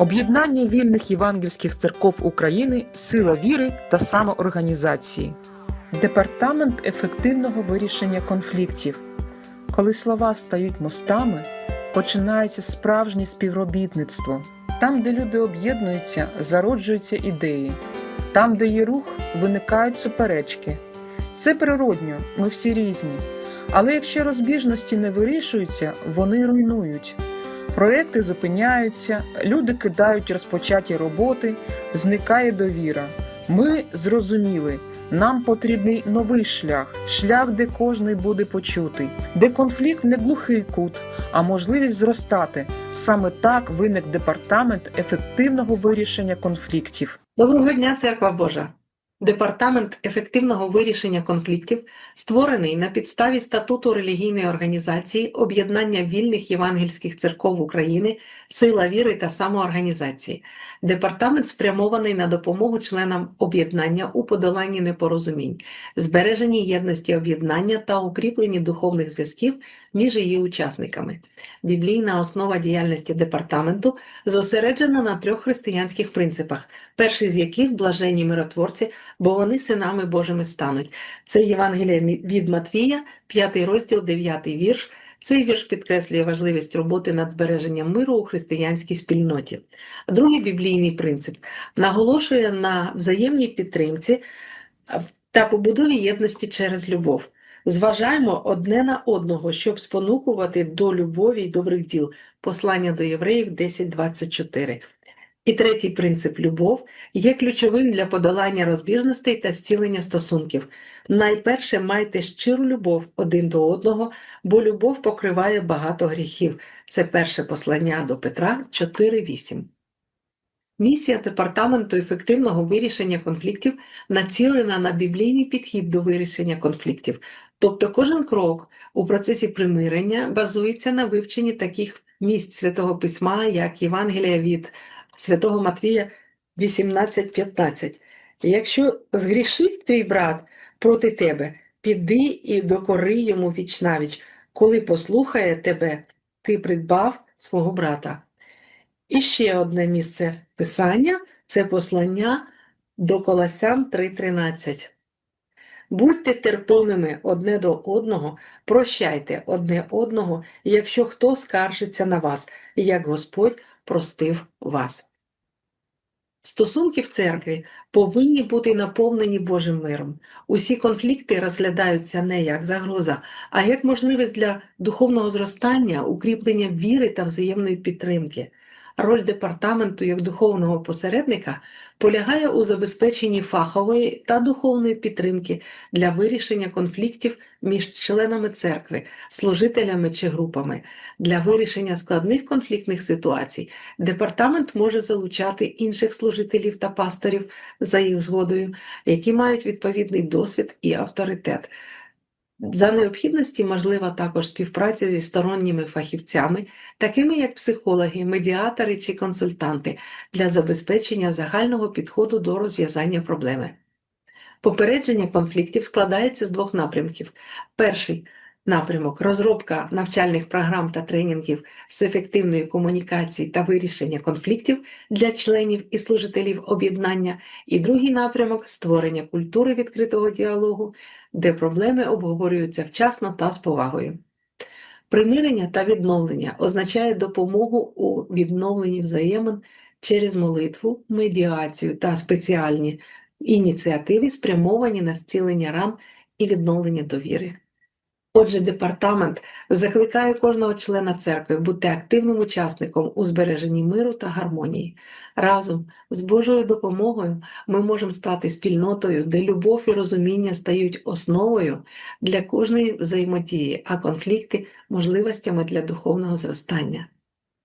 Об'єднання вільних євангельських церков України, сила віри та самоорганізації. Департамент ефективного вирішення конфліктів. Коли слова стають мостами, починається справжнє співробітництво. Там, де люди об'єднуються, зароджуються ідеї. Там, де є рух, виникають суперечки. Це природньо, ми всі різні. Але якщо розбіжності не вирішуються, вони руйнують. Проекти зупиняються, люди кидають розпочаті роботи, зникає довіра. Ми зрозуміли, нам потрібний новий шлях, шлях, де кожний буде почутий, де конфлікт не глухий кут, а можливість зростати. Саме так виник департамент ефективного вирішення конфліктів. Доброго дня, Церква Божа! Департамент ефективного вирішення конфліктів створений на підставі статуту релігійної організації Об'єднання вільних євангельських церков України, Сила віри та самоорганізації. Департамент спрямований на допомогу членам об'єднання у подоланні непорозумінь, збереженні єдності об'єднання та укріпленні духовних зв'язків між її учасниками. Біблійна основа діяльності департаменту зосереджена на трьох християнських принципах, перший з яких блаженні миротворці, бо вони синами Божими стануть. Це Євангелія від Матвія, 5 розділ, 9 вірш. Цей вірш підкреслює важливість роботи над збереженням миру у християнській спільноті. Другий біблійний принцип наголошує на взаємній підтримці та побудові єдності через любов. Зважаємо одне на одного, щоб спонукувати до любові й добрих діл. Послання до євреїв 10.24. І третій принцип любов є ключовим для подолання розбіжностей та зцілення стосунків. Найперше майте щиру любов один до одного, бо любов покриває багато гріхів. Це перше послання до Петра 4.8. Місія департаменту ефективного вирішення конфліктів націлена на біблійний підхід до вирішення конфліктів. Тобто кожен крок у процесі примирення базується на вивченні таких місць Святого Письма, як Євангелія від Святого Матвія 18.15. Якщо згрішив твій брат проти тебе, піди і докори йому вічнавіч. Коли послухає тебе, ти придбав свого брата. І ще одне місце писання це послання до Колосян 3.13. Будьте терпимими одне до одного, прощайте одне одного, якщо хто скаржиться на вас, як Господь простив вас. Стосунки в церкві повинні бути наповнені Божим миром. Усі конфлікти розглядаються не як загроза, а як можливість для духовного зростання, укріплення віри та взаємної підтримки. Роль департаменту як духовного посередника полягає у забезпеченні фахової та духовної підтримки для вирішення конфліктів між членами церкви, служителями чи групами. Для вирішення складних конфліктних ситуацій департамент може залучати інших служителів та пасторів за їх згодою, які мають відповідний досвід і авторитет. За необхідності можлива також співпраця зі сторонніми фахівцями, такими як психологи, медіатори чи консультанти, для забезпечення загального підходу до розв'язання проблеми. Попередження конфліктів складається з двох напрямків. Перший напрямок розробка навчальних програм та тренінгів з ефективної комунікації та вирішення конфліктів для членів і служителів об'єднання, і другий напрямок створення культури відкритого діалогу, де проблеми обговорюються вчасно та з повагою. Примирення та відновлення означає допомогу у відновленні взаємин через молитву, медіацію та спеціальні ініціативи, спрямовані на зцілення ран і відновлення довіри. Отже, департамент закликає кожного члена церкви бути активним учасником у збереженні миру та гармонії. Разом з Божою допомогою ми можемо стати спільнотою, де любов і розуміння стають основою для кожної взаємодії, а конфлікти можливостями для духовного зростання.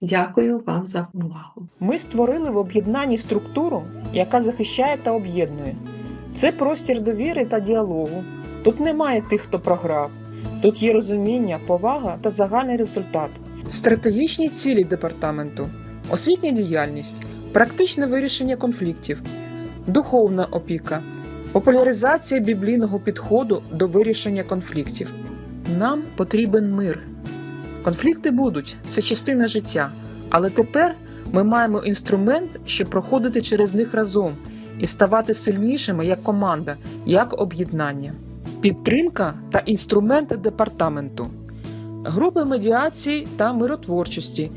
Дякую вам за увагу. Ми створили в об'єднанні структуру, яка захищає та об'єднує. Це простір довіри та діалогу. Тут немає тих, хто програв. Тут є розуміння, повага та загальний результат. Стратегічні цілі департаменту, освітня діяльність, практичне вирішення конфліктів, духовна опіка, популяризація біблійного підходу до вирішення конфліктів. Нам потрібен мир. Конфлікти будуть, це частина життя. Але тепер Ми маємо інструмент, щоб проходити через них разом і ставати сильнішими як команда, як об'єднання. Підтримка та інструменти департаменту, групи медіації та миротворчості,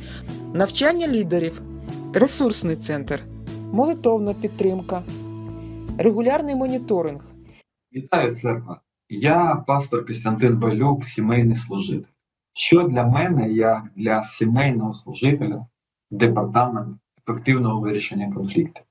навчання лідерів, ресурсний центр, молитовна підтримка, регулярний моніторинг. Вітаю, церква! Я пастор Костянтин Балюк, сімейний служитель. Що для мене, як для сімейного служителя, департамент ефективного вирішення конфліктів?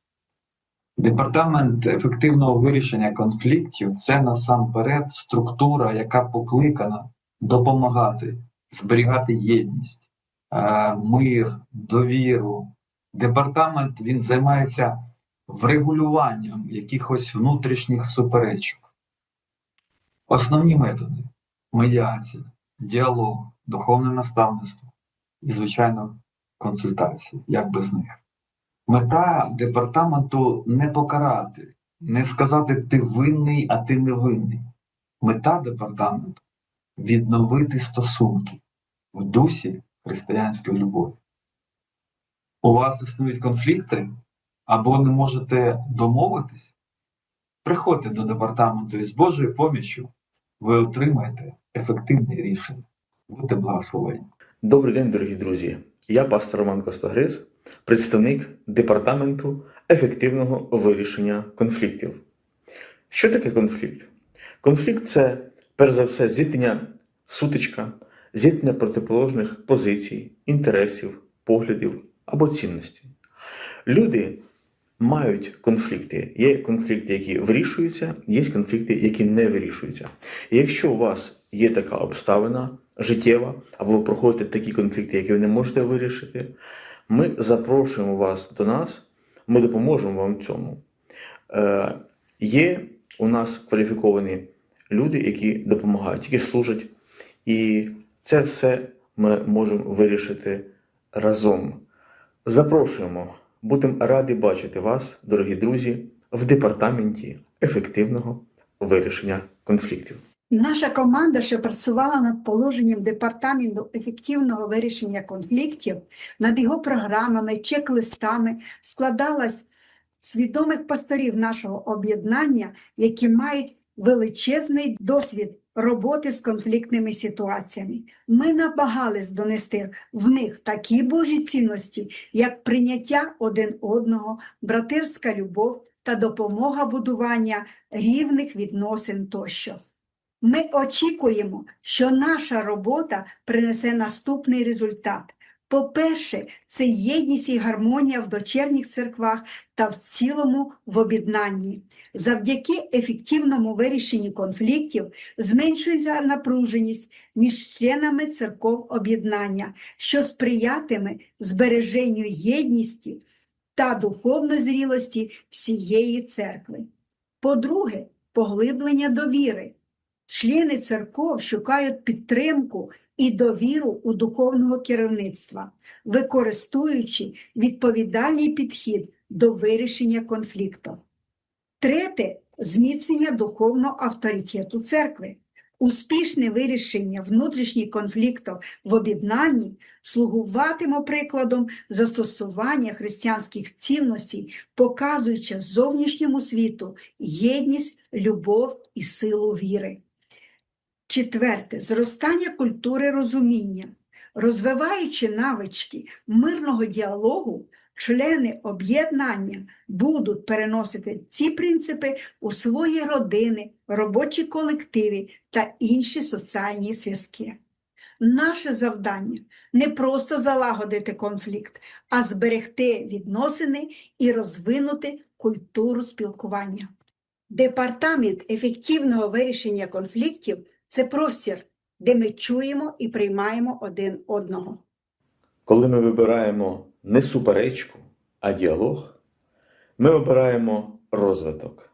Департамент ефективного вирішення конфліктів це насамперед структура, яка покликана допомагати зберігати єдність, е, мир, довіру. Департамент він займається врегулюванням якихось внутрішніх суперечок. Основні методи медіація, діалог, духовне наставництво і, звичайно, консультації, як без них. Мета департаменту не покарати, не сказати ти винний, а ти не винний. Мета департаменту відновити стосунки в дусі християнської любові. У вас існують конфлікти або не можете домовитись? Приходьте до департаменту і з Божою поміччю ви отримаєте ефективне рішення. Будьте благословені. Добрий день, дорогі друзі. Я пастор Роман Костогриз, представник департаменту ефективного вирішення конфліктів. Що таке конфлікт? Конфлікт це, перш за все, зіткнення сутичка, зіткнення протиположних позицій, інтересів, поглядів або цінностей. Люди мають конфлікти. Є конфлікти, які вирішуються, є конфлікти, які не вирішуються. І якщо у вас є така обставина життєва, або ви проходите такі конфлікти, які ви не можете вирішити, ми запрошуємо вас до нас, ми допоможемо вам в цьому. Е, є у нас кваліфіковані люди, які допомагають, які служать, і це все ми можемо вирішити разом. Запрошуємо, будемо раді бачити вас, дорогі друзі, в департаменті ефективного вирішення конфліктів. Наша команда, що працювала над положенням департаменту ефективного вирішення конфліктів, над його програмами, чек-листами, складалась з відомих пасторів нашого об'єднання, які мають величезний досвід роботи з конфліктними ситуаціями. Ми намагались донести в них такі божі цінності, як прийняття один одного, братерська любов та допомога будування рівних відносин тощо. Ми очікуємо, що наша робота принесе наступний результат. По-перше, це єдність і гармонія в дочерніх церквах та в цілому в об'єднанні. Завдяки ефективному вирішенню конфліктів зменшується напруженість між членами церков об'єднання, що сприятиме збереженню єдності та духовної зрілості всієї церкви. По-друге, поглиблення довіри. Члени церков шукають підтримку і довіру у духовного керівництва, використовуючи відповідальний підхід до вирішення конфліктів. Третє зміцнення духовного авторитету церкви. Успішне вирішення внутрішніх конфліктів в об'єднанні слугуватиме прикладом застосування християнських цінностей, показуючи зовнішньому світу єдність, любов і силу віри. Четверте зростання культури розуміння. Розвиваючи навички мирного діалогу, члени об'єднання будуть переносити ці принципи у свої родини, робочі колективи та інші соціальні зв'язки. Наше завдання не просто залагодити конфлікт, а зберегти відносини і розвинути культуру спілкування. Департамент ефективного вирішення конфліктів це простір, де ми чуємо і приймаємо один одного. Коли ми вибираємо не суперечку, а діалог, ми обираємо розвиток,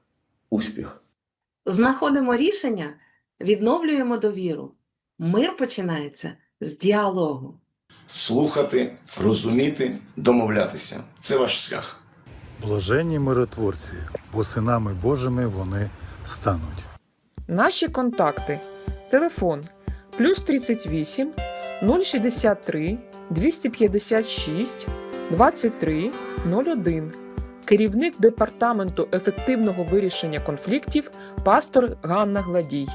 успіх. Знаходимо рішення, відновлюємо довіру. Мир починається з діалогу. слухати, розуміти, домовлятися. Це ваш шлях. Блаженні миротворці, бо синами Божими вони стануть. Наші контакти. Телефон плюс 38 063 256 23 01. Керівник департаменту ефективного вирішення конфліктів пастор Ганна Гладій.